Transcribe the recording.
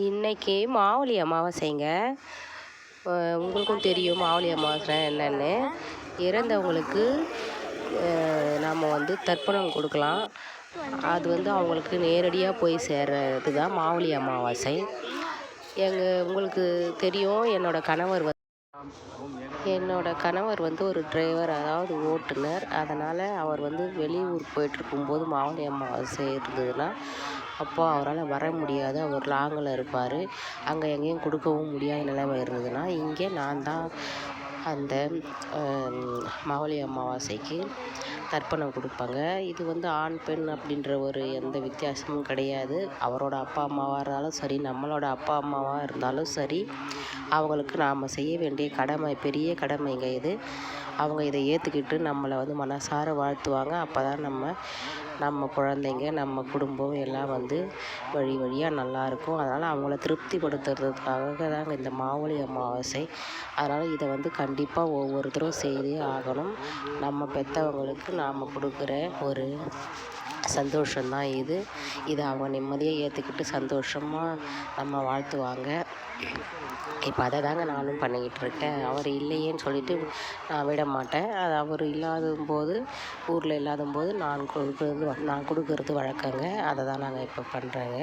இன்னைக்கு மாவலி அமாவாசைங்க. உங்களுக்கும் தெரியும் மாவலி அமாவாசை என்னன்னு. இறந்தவங்களுக்கு நாம் வந்து தர்ப்பணம் கொடுக்கலாம். அது வந்து அவங்களுக்கு நேரடியாக போய் சேர்றது தான் மாவலி அமாவாசை. எங்கள் உங்களுக்கு தெரியும் என்னோடய கணவர் என்னோடய என்னோட கணவர் வந்து ஒரு டிரைவர் அதாவது ஓட்டுநர். அதனால் அவர் வந்து வெளியூர் போயிட்டுருக்கும்போது மாவட்ட அமாவாசை இருந்ததுன்னா அப்போ அவரால் வர முடியாது. அவர் லாங்கில் இருப்பார். அங்கே எங்கேயும் கொடுக்கவும் முடியாத நிலைமை இருந்ததுன்னா இங்கே நான் தான் அந்த மாவலி அமாவாசைக்கு தர்ப்பணம் கொடுப்பாங்க. இது வந்து ஆண் பெண் அப்படின்ற ஒரு எந்த வித்தியாசமும் கிடையாது. அவரோட அப்பா அம்மாவாக இருந்தாலும் சரி நம்மளோட அப்பா அம்மாவாக இருந்தாலும் சரி அவங்களுக்கு நாம் செய்ய வேண்டிய கடமை பெரிய கடமைங்க இது. அவங்க இதை ஏற்றுக்கிட்டு நம்மளை வந்து மனசார வாழ்த்துவாங்க. அப்போ தான் நம்ம நம்ம குழந்தைங்க நம்ம குடும்பம் எல்லாம் வந்து வழி வழியாக நல்லாயிருக்கும் அதனால் அவங்கள திருப்திப்படுத்துறதுக்காக தாங்க இந்த மாவுளி அமாவாசை. அதனால் இதை வந்து கண்டிப்பாக ஒவ்வொருத்தரும் செய்தே ஆகணும். நம்ம பெற்றவங்களுக்கு நாம் கொடுக்குற ஒரு சந்தோஷம்தான் இது. இதை அவங்க நிம்மதியாக ஏற்றுக்கிட்டு சந்தோஷமாக நம்ம வாழ்த்துவாங்க. இப்போ அதை தாங்க நானும் பண்ணிக்கிட்டு இருக்கேன் அவர் இல்லையேன்னு சொல்லிட்டு நான் விட மாட்டேன் அது அவர் இல்லாத போது ஊரில் இல்லாத போது நான் கொடுக்குறது நான் கொடுக்குறது வழக்கங்க. அதை தான் நாங்கள் இப்போ பண்ணுறேங்க